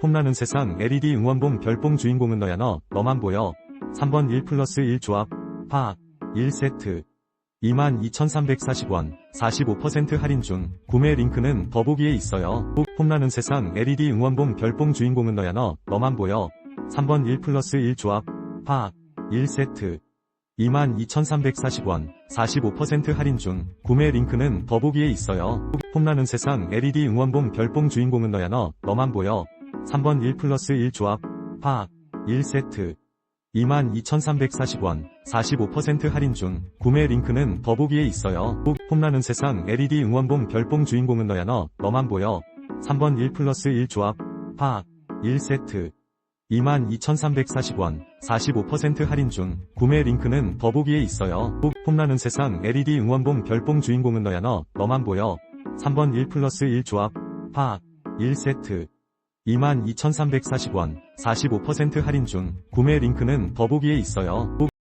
폼나는 세상 LED 응원봉 별봉 주인공은 너야 너 너만 보여. 3번 1 플러스 1 조합. 파. 1세트. 22,340원 45% 할인 중 구매 링크는 더보기에 있어요. 폼나는 세상 LED 응원봉 별봉 주인공은 너야 너 너만 보여. 3번 1 플러스 1 조합. 파. 1세트. 22,340원 45% 할인 중 구매 링크는 더보기에 있어요. 폼나는 세상 LED 응원봉 별봉 주인공은 너야 너 너만 보여 3번 1 플러스 1 조합 파 1세트. 22,340원 45% 할인 중 구매 링크는 더보기에 있어요. 폼나는 세상 LED 응원봉 별봉 주인공은 너야 너 너만 보여. 3번 1 플러스 1 조합 파 1세트. 22,340원 45% 할인 중 구매 링크는 더보기에 있어요. 폼나는 세상 LED 응원봉 별봉 주인공은 너야 너 너만 보여. 3번 1 플러스 1 조합 파 1세트 22,340원 45% 할인 중 구매 링크는 더보기에 있어요.